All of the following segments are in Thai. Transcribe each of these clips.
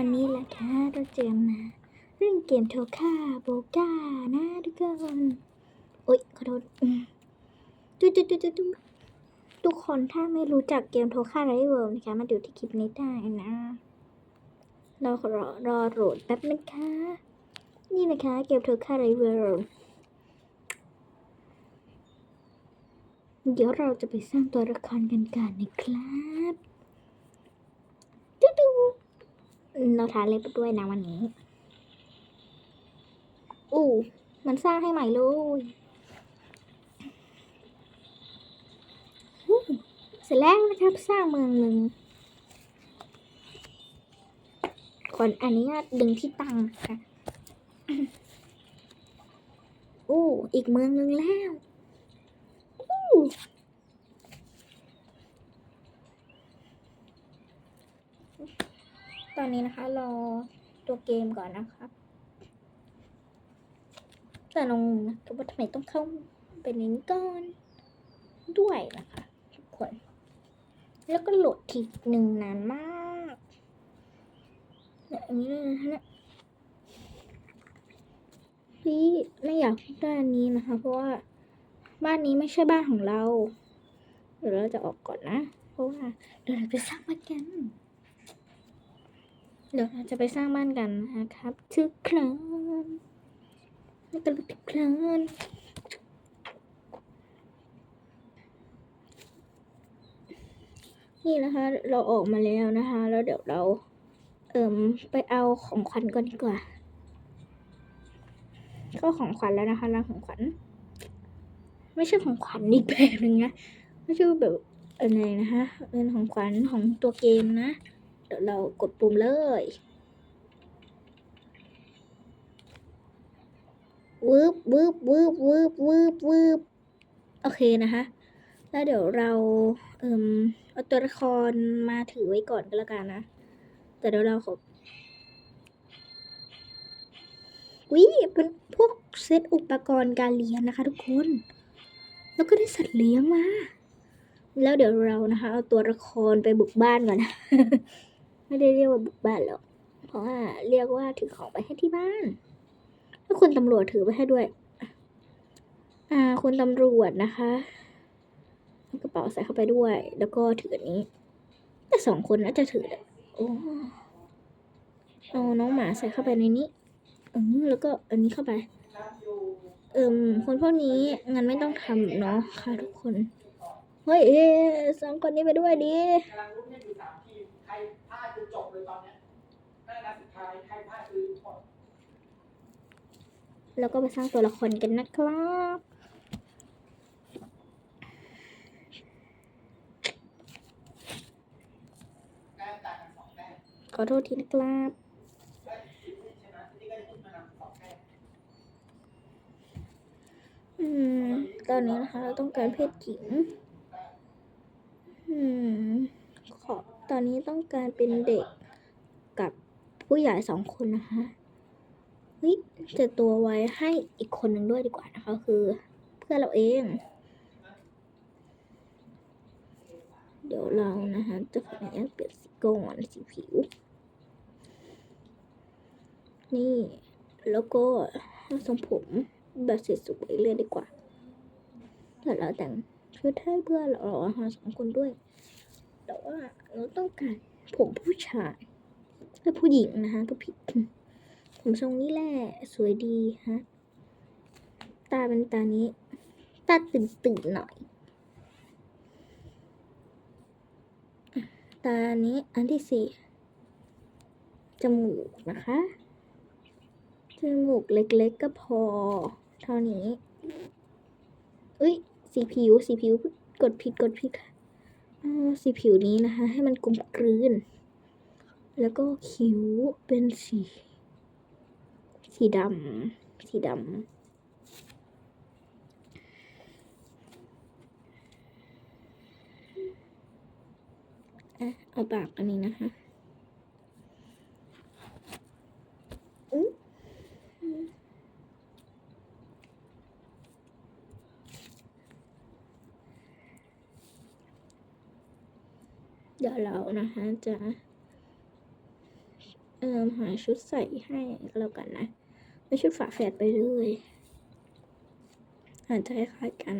วันนี้แหละค่ะเราเจอมา เรื่องเกมโทค่าโบก้านะทุกคนโอ๊ยขอโทษอืมตุ๊ดตุ๊ดตุ๊ดตุ๊ดตุ๊ทุกคนถ้าไม่รู้จักเกมโทค่าไรเวิร์มนะคะ มาดูที่คลิปนี้ได้นะรอรอรอโหลดแป๊บนะคะ นี่นะคะเกมโทค่าไรเวิร์มเดี๋ยวเราจะไปสร้างตัวละครกันกันนะครับตุ๊ดตุ๊ เราทาเล็บไปด้วยนะวันนี้ อู้มันสร้างให้ใหม่เลยเสร็จแล้วนะครับสร้างเมืองหนึ่งขอนอันนี้ดึงที่ตังค่ะอู้อีกเมืองหนึ่งแล้วอู้ ตอนนี้นะคะ รอตัวเกมก่อนนะครับแต่ลงนะว่าทำไมต้องเข้าเป็นในนี้ก่อนด้วยนะคะทุกคน แล้วก็โหลดทีหนึ่งนานมากแบบนี้นะพี่ไม่อยากได้อันนี้นะคะ เพราะว่าบ้านนี้ไม่ใช่บ้านของเรา เดี๋ยวเราจะออกก่อนนะ เพราะว่าเดี๋ยวเราไปสร้างบ้านกัน เดี๋ยวเราจะไปสร้างบ้านกันนะครับทุกครั้งแล้วก็ทุกครั้งนี่นะคะ เราออกมาแล้วนะคะ แล้วเดี๋ยวเราเอิ่มไปเอาของขวัญก่อนดีกว่า ก็ของขวัญแล้วนะคะร้านของขวัญไม่ใช่ของขวัญอีกแบบหนึ่งนะไม่ใช่แบบอะไรนะคะเป็นของขวัญของตัวเกมนะ เดี๋ยวเรากดปุ่มเลย วืบวืบวืบวืบวืบวืบโอเคนะคะ แล้วเดี๋ยวเราเอ่มเอาตัวละครมาถือไว้ก่อนก็แล้วกันนะ แต่เดี๋ยวเราขอวิเป็นพวกเซตอุปกรณ์การเรียนนะคะ ทุกคน แล้วก็ได้สัตว์เลี้ยงมา แล้วเดี๋ยวเรานะคะ เอาตัวละครไปบุกบ้านก่อนนะ ไม่ได้เรียกว่าบุกบ้านหรอก เพราะว่าเรียกว่าถือของไปให้ที่บ้านแล้วคุณตำรวจถือไปให้ด้วย อ่า คุณตำรวจนะคะกระเป๋าใส่เข้าไปด้วย แล้วก็ถืออันนี้ แต่สองคนน่าจะถือแหละโอ้เอาน้องหมาใส่เข้าไปในนี้อืมแล้วก็อันนี้เข้าไป เอิ่มคนพวกนี้งั้นไม่ต้องทำเนาะค่ะทุกคน เฮ้ยสองคนนี้ไปด้วยดิ ลาดคือจบเลยตอนเนี้ยหน้านัดสุดท้ายใครพลาดคือหมดแล้วก็ไปสร้างตัวละครกันนะครับแต้มต่างกันสองแต้มขอโทษทีนะครับและทีมที่ชนะที่ก็จะขึ้นมานำสองแต้มอืม ตอนนี้นะคะ เราต้องการเพศหญิง อืมขอ ตอนนี้ต้องการเป็นเด็กกับผู้ใหญ่สองคนนะคะเฮ้ยจะตัวไว้ให้อีกคนหนึ่งด้วยดีกว่านะคะ คือเพื่อนเราเอง เดี๋ยวเรานะคะจะขออนุญาตเปลี่ยนสีก่อนสีผิว นี่แล้วก็ทรงผมแบบสวยๆเลยดีกว่าเดี๋ยวเราแต่งชุดให้เพื่อนเราหาสองคนด้วยแต่ว่า เราต้องการผมผู้ชายและผู้หญิงนะคะผู้ผิด ผมทรงนี้แหละสวยดีฮะ ตาเป็นตานี้ ตาตื่นตื่นหน่อย ตานี้อันที่สี่จมูกนะคะ จมูกเล็กๆก็พอ เท่านี้ อุ้ยสีผิวสีผิวกดผิดกดผิดอ่า สีผิวนี้นะคะ ให้มันกลมกลืน แล้วก็คิ้วเป็นสี สีดำสีดำอะเอาปากอันนี้นะคะอุ๊ย เดี๋ยวเรานะคะจะเอ่อหาชุดใส่ให้แล้วกันนะไม่ชุดฝาแฝดไปเลยอาจจะคล้ายๆกัน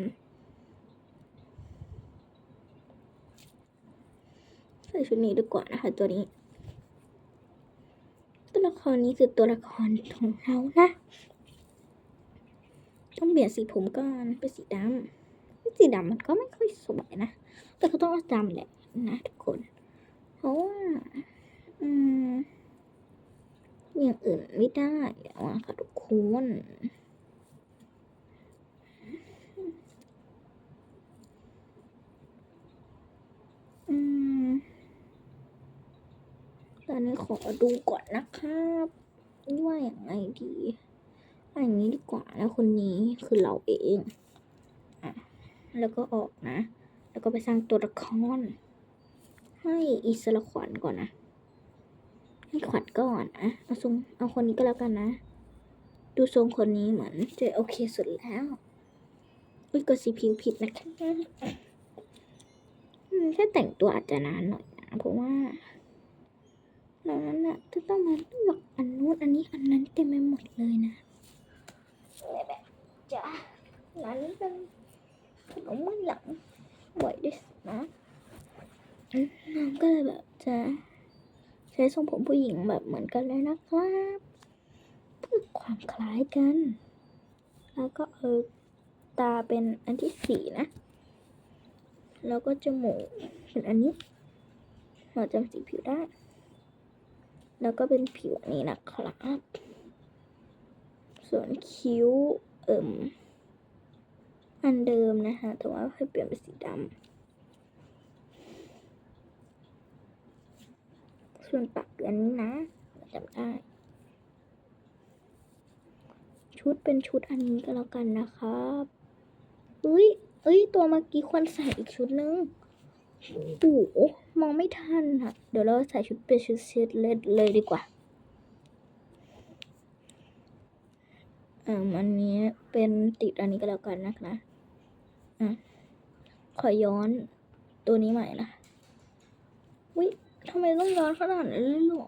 ใส่ชุดนี้ดีกว่านะคะตัวนี้ ตัวละครนี้คือตัวละครของเรานะ ต้องเปลี่ยนสีผมก่อนเป็นสีดำสีดำมันก็ไม่ค่อยสวยนะ แต่ก็ต้องเอาดำแหละ นะทุกคน เพราะว่า อืมอย่างอื่นไม่ได้แล้วอะค่ะทุกคนอืมตอนนี้ขอดูก่อนนะครับว่าอย่างไงดีอาอย่างนี้ดีกว่าแล้วคนนี้คือเราเองอะแล้วก็ออกนะ แล้วก็ไปสร้างตัวละคร ให้อิสระขวัญก่อนนะ ให้ขวัญก่อนนะเอาทรงเอาคนนี้ก็แล้วกันนะ ดูทรงคนนี้เหมือนจะโอเคสุดแล้วอุ้ยกดสีผิวผิดนะคะแค่แต่งตัวอาจจะนานหน่อยนะเพราะว่าเรานั้นน่ะจะต้องมาเลือกอันนู้นอันนี้อันนั้นเต็มไปหมดเลยนะแบบจ้ะนั้เป็นขนมมันหลังบ่อยด้วยนะอืม ก็เลยแบบจะใช้ทรงผมผู้หญิงแบบเหมือนกันเลยนะครับเพื่อความคล้ายกัน แล้วก็เออตาเป็นอันที่สี่นะ แล้วก็จมูกเป็นอันนี้ เราจำสีผิวได้ แล้วก็เป็นผิวนนี้นะครับ ส่วนคิ้วเอิ่มอันเดิมนะคะแต่ว่าให้เปลี่ยนเป็นสีดำ ส่วนปากอันนี้นะจำได้ ชุดเป็นชุดอันนี้ก็แล้วกันนะครับเอ้ยเอ้ย ตัวเมื่อกี้ควรใส่อีกชุดนึงโอ้โหมองไม่ทันค่ะเดี๋ยวเราใส่ชุดเป็นชุดเซตเลยเลยดีกว่าอ่าอันนี้เป็นติดอันนี้ก็แล้วกันนะคะอะขอย้อนตัวนี้ใหม่ละวิ ทำไมต้องย้อนขนาดนั้เลยหรอ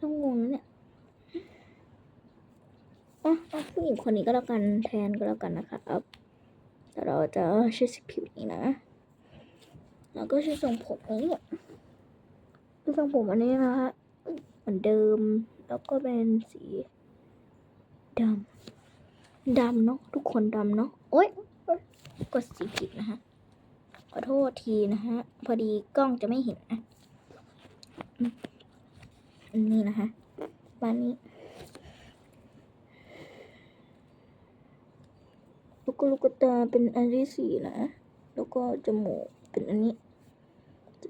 ต้องงงนะเนี่ยอ๋อเอาผู้หญิงคนนี้ก็แล้วกันแทนก็แล้วกันนะคะครับเดี๋ยวเราจะใช้สีผิวนี้นะ แล้วก็ใช้ทรงผมนี้คือทรงผมอันนี้นะคะเหมือนเดิม แล้วก็เป็นสีดำดำเนาะทุกคนดำเนาะโอ๊ยกดสีผิดนะคะขอโทษทีนะฮะ พอดีกล้องจะไม่เห็นนะ อันนี้นะคะบ้านนี้แล้วก็ลูกตาเป็นอันที่สี่นะ แล้วก็จมูกเป็นอันนี้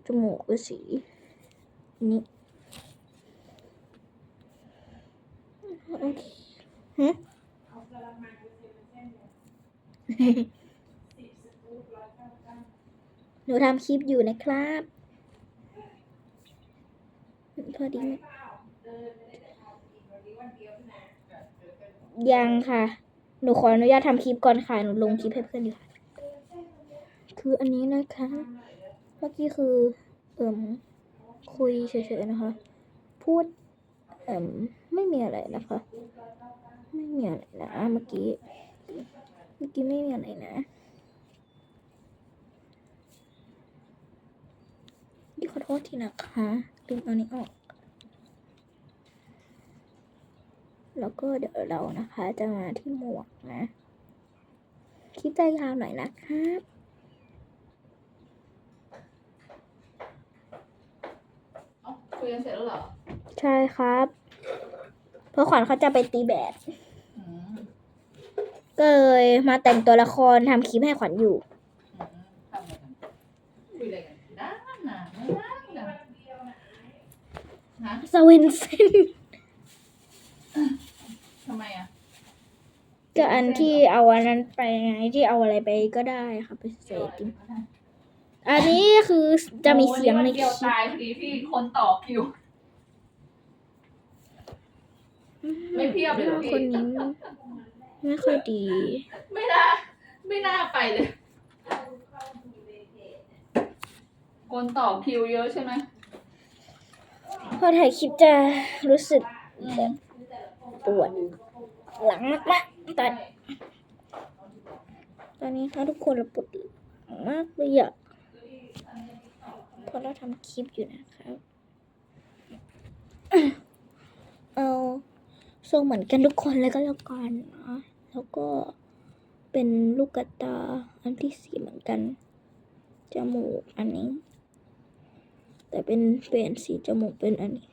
จมูกก็สีอันนี้โอเคฮะหนูทำคลิปอยู่นะครับ พอดีไหมยังค่ะ หนูขออนุญาตทำคลิปก่อนค่ะ หนูลงคลิปให้เพื่อนอยู่ค่ะ คืออันนี้นะคะ เมื่อกี้คือ เอิ่ม คุยเฉยๆนะคะ พูด เอิ่ม ไม่มีอะไรนะคะ ไม่มีอะไรนะ เมื่อกี้ เมื่อกี้ไม่มีอะไรนะดิขอโทษทีนะคะลืมเอานี้ออก แล้วก็เดี๋ยวเรานะคะจะมาที่หมวกนะ คลิปจะยาวหน่อยนะครับเอ้าคุยกันเสร็จแล้วเหรอ ใช่ครับ เพราะขวัญเขาจะไปตีแบดอืมก็เลยมาแต่งตัวละครทำคลิปให้ขวัญอยู่อืมทำอะไรกันคุยอะไรกันด้านน่ะไม่ได้กันฮะสวินเซน ทำไมอะ ก็ อันที่เอาอันนั้นไปไงที่เอาอะไรไปก็ได้ค่ะไปเสกอันนี้คือจะมีเสียงในโอ้คเดียวลิปตายพอดีพี่คนต่อคิว ไม่เพียบเลยเหรอพี่คนนี้ไม่ค่อยดี ไม่น่าไม่น่าไปเลย คนต่อคิวเยอะใช่ไหมพอถ่ายคลิปจะรู้สึกอืมปวดหลังมากๆ ตอนตอนนี้ค่ะทุกคนเราปวดมากเลยอะเพราะเราทำคลิปอยู่นะครับ เอาทรงเหมือนกันทุกคนเลยก็แล้วกันนะแล้วก็เป็นลูกตาอันที่สี่เหมือนกันจมูกอันนี้ แต่เป็นเปลี่ยนสีจมูกเป็นอันนี้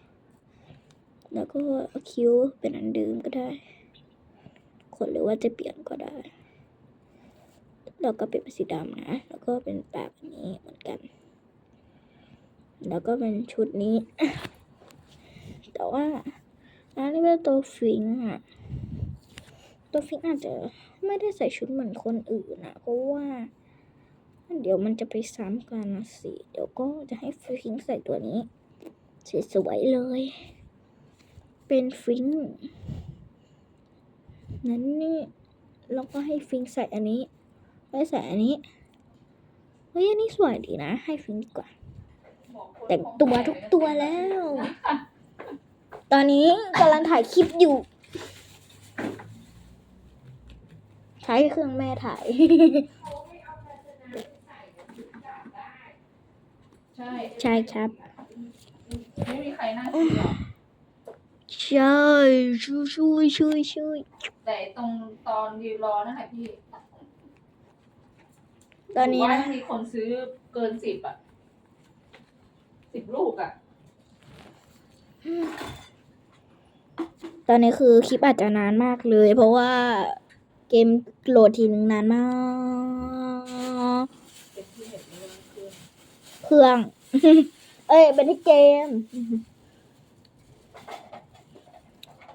แล้วก็คิ้วเป็นอันเดิมก็ได้ คนหรือว่าจะเปลี่ยนก็ได้ แล้วก็เป็นสีดำนะ แล้วก็เป็นปากนี้เหมือนกัน แล้วก็เป็นชุดนี้ แต่ว่าอันนี้เป็นตัวฟิงค์อะตัวฟิงค์อาจจะไม่ได้ใส่ชุดเหมือนคนอื่นนะเพราะว่า เดี๋ยวมันจะไปซ้ำกันนะสิ เดี๋ยวก็จะให้ฟิงค์ใส่ตัวนี้สวยๆเลย เป็นฟิงค์ นั้นนี่แล้วก็ให้ฟิงใส่อันนี้ไม่ใส่อันนี้เฮ้ยอันนี้สวยดีนะ ให้ฟิงดีกว่า แต่งตัวทุกตัวแล้ว ตอนนี้กำลังถ่ายคลิปอยู่ ใช้เครื่องแม่ถ่าย ใช่ครับ ไม่มีใครนั่งกินหรอก ใช่ช่วยช่วยช่วยช่วยแต่ตรงตอนยืนรอนะคะพี่ตอนนี้ว่านะมีคนซื้อเกินสิบอะสิบลูกอะ ตอนนี้คือคลิปอาจจะนานมากเลย เพราะว่าเกมโหลดทีนึงนานมากเป็นที่เห็นไม่ได้คือเครื่อง เอ้ย เป็นที่เกม อืมอืมอืมอืมอืมอืมอืม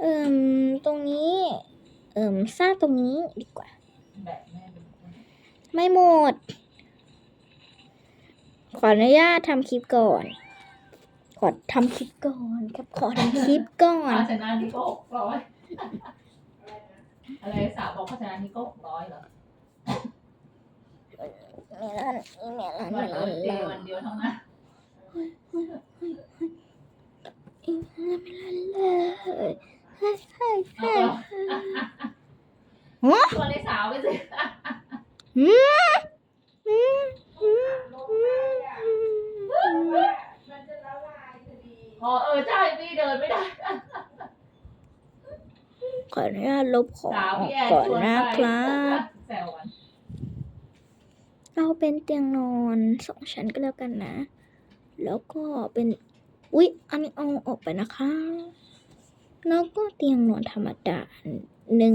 เอิมตรงนี้ เอิมสร้างตรงนี้ดีกว่าแบบแม่เป็นคนไม่หมด ขออนุญาตทำคลิปก่อน ขอทำคลิปก่อนครับขอทำคลิปก่อน ภาชนะนี้ก็หกร้อยอะไรสาวบอกภาชนะนี้ก็หกร้อยเหรอนี่นั่นนี่นั่นวันนี่เกิดเดนั่นย์วันเดียวเท่านั้นเลยใช่ใช่ เอาใช่ต่อฮะตัวในสาวไปสิอืมอืมอืมอืมอ๋อเออใช่พี่เดินไม่ได้ขออนุญาตลบของสาวออกพี่แอนก่อนชวนนะไปครับแซวกันเอาเป็นเตียงนอนสองชั้นก็แล้วกันนะ แล้วก็เป็น อุ๊ย อันนี้เอาออกไปนะคะ แล้วก็เตียงนอนธรรมดาหนึ่ง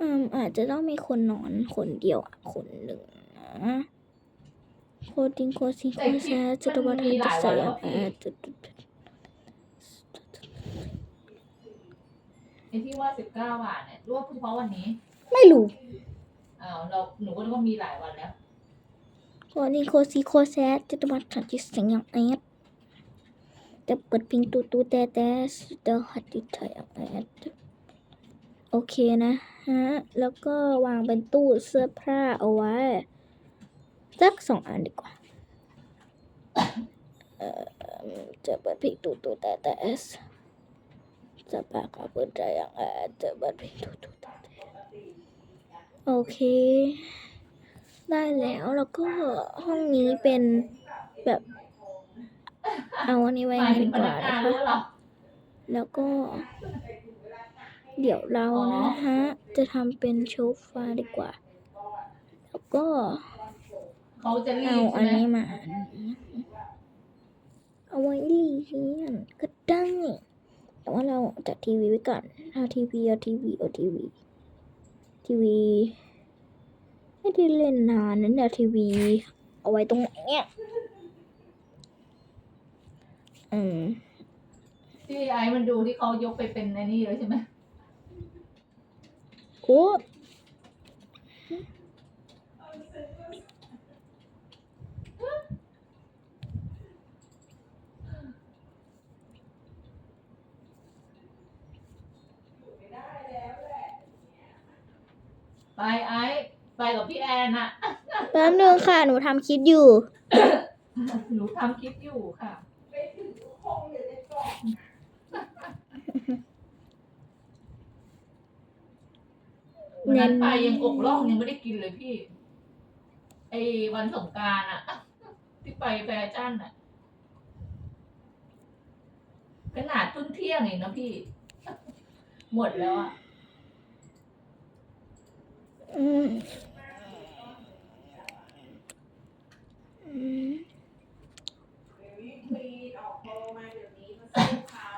อืมอาจจะต้องมีคนนอนคนเดียวอะคนหนึ่งนะโคดิงโคซิงโคแซจุดวัฏจุดใส่แอดจุดไอ้ที่ว่าสิบเก้าบาทเนี่ยรวบเฉพาะวันนี้ ไม่รู้อ้าวเราหนูก็นึกว่ามีหลายวันแล้วโคดิงโคซิโคแซจุดวัฏจุดใส่แอด จะเปิดพิงตูตูแต่แต่สุดหัดติดใส่แอดโอเคนะฮะ แล้วก็วางเป็นตู้เสื้อผ้าเอาไว้ สักสองอันดีกว่าจะเปิดเพลงตู้ตู้แต่แต่จะปากกับเปิดใจอย่างแอจะเปิดเพลงตู้ตู้แต่แต่โอเค ได้แล้วแล้วก็ห้องนี้เป็นแบบ เอาอันนี้ไว้หมายถึดีงพกนัว่ากงานะนคะด้วยเหรอ แล้วก็ เดี๋ยวเราอ๋อนะฮะ จะทำเป็นโชฟ้าดีกว่า แล้วก็เขาจะรีเอาบอัใช่นไหมนี้มาเอาไว้เรียนก็ได้แต่ว่าเราจัดทีวีไว้ก่อนเอาทีวีเอาทีวีเอาทีวี ทีวีไม่ได้เล่นนานนั้นเนี่ยทีวี เอาไว้ตรงไหนเนี่ย อืมที่ไอ้มันดูที่เขายกไปเป็นในนี่เลยใช่ไหมโอ้ไปไอ้ไปกับพี่แอนอะแป๊บนึงค่ะ หนูทำคลิปอยู่ หนูทำคลิปอยู่ค่ะ ไปถึงคงอยู่ในกล่อง วันนั้นไปยังอกล่องยังไม่ได้กินเลยพี่ ไอ้วันสงกรารอะที่ไปแฟชั่นอะขนาดเพิ่งเที่ยงเองนะพี่ หมดแล้วอะอืมอืมเดี๋ยวนี้มีออกโปรมาเดี๋ยวนี้มาซื้อเขา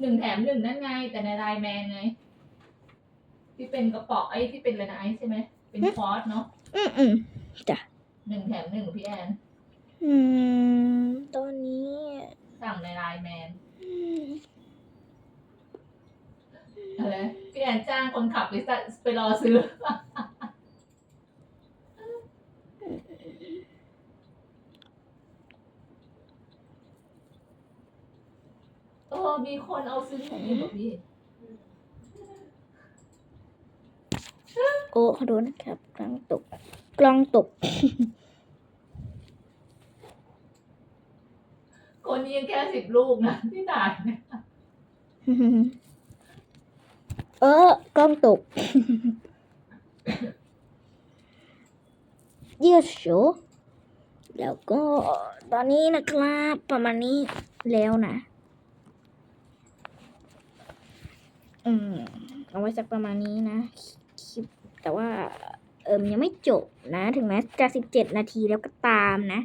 หนึ่งแถมหนึ่งนั่นไง แต่ในไลน์แมนไง ที่เป็นกระป๋องไอ้ที่เป็นอะไรนะไอซ์ใช่ไหมเป็นคอร์สเนาะอืมอืมหนึ่งแถมหนึ่งพี่แอนอืมตอนนี้สั่งในไลน์แมนอืมอะไรพี่แอนจ้างคนขับไปสไปรอซื้อ เออมีคนเอาซื้อของอยู่แบบพี่ โอ้ขอโทษนะครับกล้องตกกล้องตก คนนี้ยังแค่สิบลูกนะที่ถ่ายเนี่ยเออกล้องตกเยอะโชแล้วก็ตอนนี้นะครับประมาณนี้แล้วนะ อืม เอาไว้สักประมาณนี้นะคลิป แต่ว่า เอิมยังไม่จบนะ ถึงแม้จะสิบเจ็ดนาทีแล้วก็ตามนะ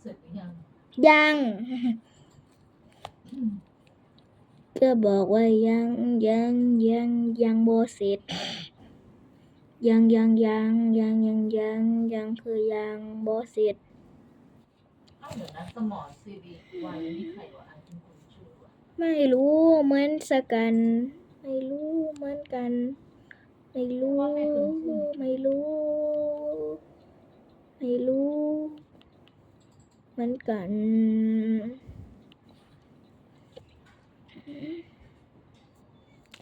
เสร็จหรือยังยังก็บอกว่ายังยังยังยังโบเสร็จยังยังยังยังยังยังยังคือยังโบเสร็จเอ้าเดี๋ยวนะสมอนซีบีวันนี้ใครวะอันเป็นคนช่วยวะไม่รู้เหมือนสกัน ไม่รู้เหมือนกัน ไม่รู้ ไม่รู้ ไม่รู้เหมือนกัน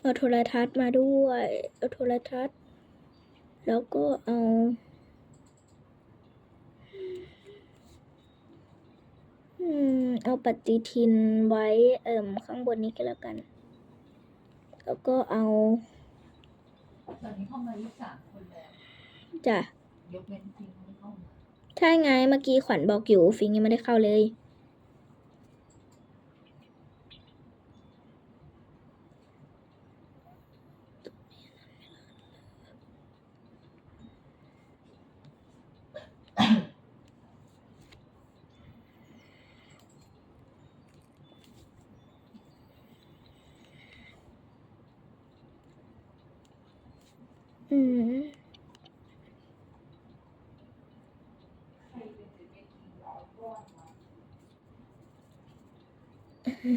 เอาโทรทัศน์มาด้วยเอาโทรทัศน์ แล้วก็เอาอืมเอาปฏิทินไว้เอิ่มข้างบนนี้ก็แล้วกัน แล้วก็เอาตอนนี้เข้ามายี่สามคนแล้วจ้ะยกเว้นพิงไม่เข้ามา ใช่ไงเมื่อกี้ขวัญบอกอยู่ฟิงยังไม่ได้เข้าเลย อืม ใครเป็นจะเป็นร้อยก้อนวะ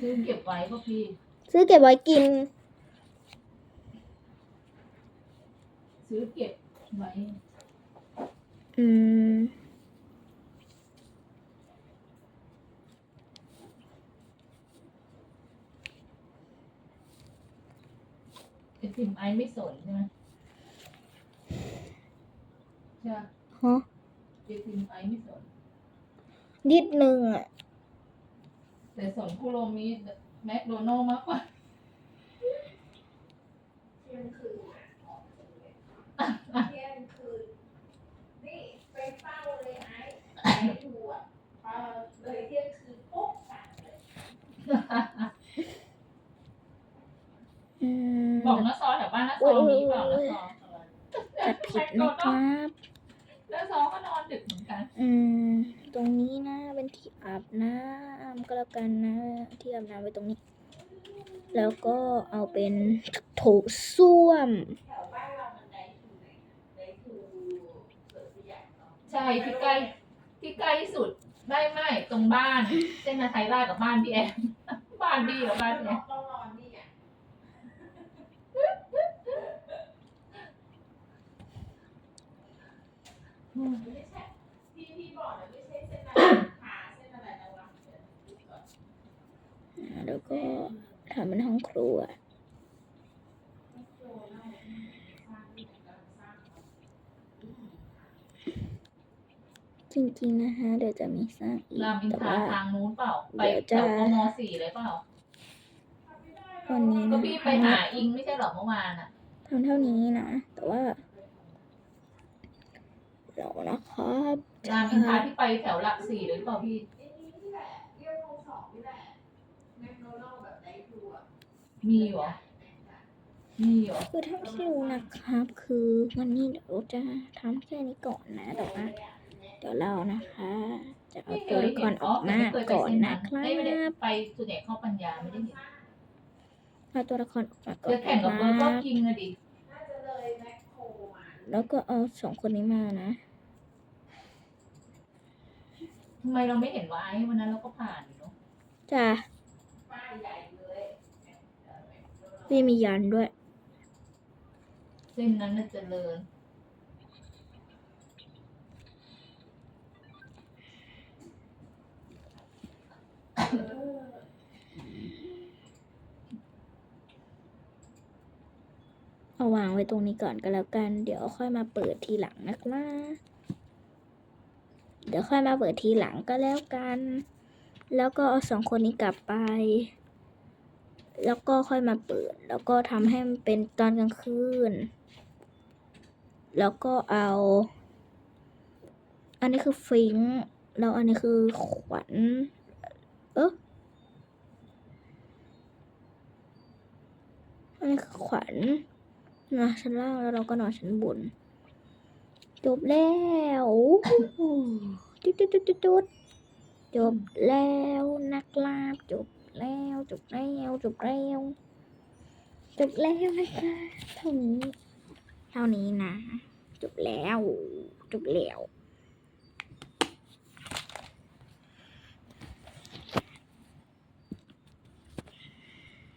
ซื้อเก็บไว้ป่ะพี่ ซื้อเก็บไว้กิน ซื้อเก็บไว้ อืมไอพิมพ์ไอไม่สนใช่ไหม ใช่ปะฮะไอพิมพ์ไอไม่สนนิดนึงอะ แต่สนคุโรมิแมคโดนัลล์มากกว่าเที่ยงคืนนะออกจากเลยเที่ยงคืนนี่ไปเฝ้าเลยไอ้ไอ้ดูอะพอเลยเที่ยงคืนปุ๊บสั่งเลยอืมบอกน้าซอแถวบ้านน้าซอมีเปล่าน้าซอจัดผิดนะครับ น้าซอก็นอนดึกเหมือนกัน อืม ตรงนี้นะเป็นที่อาบน้ำก็แล้วกันนะที่อาบน้ำไว้ตรงนี้ แล้วก็เอาเป็นโถส้วมแถวบ้านเรามันได้คือไหนได้คือเสือสยามเนาะใช่ที่ใกล้ที่ใกล้สุดไม่ไม่ตรงบ้าน เส้นนาไทยราชกับบ้านพี่แอมบ้านพี่กับบ้านพี่แอมต้องนอนนี่ ไงไม่ใช่ที่พี่บอกนะไม่ใช่เส้นอะไรขาเส้นอะไรนะวะเดี๋ยวดูก่อนแล้วก็ทำเป็นห้องครัวไม่โดนแล้วสร้างที่ไหนกำลังสร้างจริงๆนะคะเดี๋ยวจะมีสร้างอีกรามอินแต่ทราว่า ทางนู้นเปล่า ไปเดี๋ยวแถจะวกมสี่เลยเปล่า วันนี้ก็นะพี่ไปหาอิงไม่ใช่เหรอเมื่อวานอะ ทำเท่านี้นะ แต่ว่า เรานะครับจะรามอินทราที่ไปแถวหลักสี่เลยหรือเปล่าพี่ไอ้นี่นี่แหละเรียกโครงสองนี่แหละแมคโดนัลด์แบบไดฟูอะมีเหรอ มีเหรอ คือเท่าที่รู้นะครับ คือวันนี้เดี๋ยวจะทำแค่นี้ก่อนนะแต่ว่าเดี๋ยวเรานะคะ จะเอาไม่เคตัวยละคเห็รนออ๋ออกแต่มาไม่เคยไปก่อนเส้นนะนั้นครัไม่ได้บไปส่วนใหญ่เข้าปัญญาไม่ได้เห็นเอาตัวละครออกมาก่อจะนแข่งกับเบิร์ดนะก็กิงอะดิน่าจะเลยแมคโครมาแล้วก็เอาสองคนนี้มานะ ทำไมเราไม่เห็นวะไอ้วันนั้นเราก็ผ่านอยู่เนาะจ้ะป้ายใหญ่เลยนี่มียันด้วย เส้นนั้นน่ะเจริญเอาวางไว้ตรงนี้ก่อนก็แล้วกัน เดี๋ยวค่อยมาเปิดทีหลังนะครับ เดี๋ยวค่อยมาเปิดทีหลังก็แล้วกัน แล้วก็เอาสองคนนี้กลับไป แล้วก็ค่อยมาเปิด แล้วก็ทำให้มันเป็นตอนกลางคืน แล้วก็เอา อันนี้คือฟิงแล้วอันนี้คือขวัญ เอออันนี้คือขวัญนอนชั้นล่างแล้วเราก็นอนชั้นบน จบแล้วจุดจุดจุดจุดจบแล้วนักลาบจบแล้วจบแล้วจบแล้วจบแล้วนะคะเท่านี้เท่านี้นะ จบแล้วจบแล้ว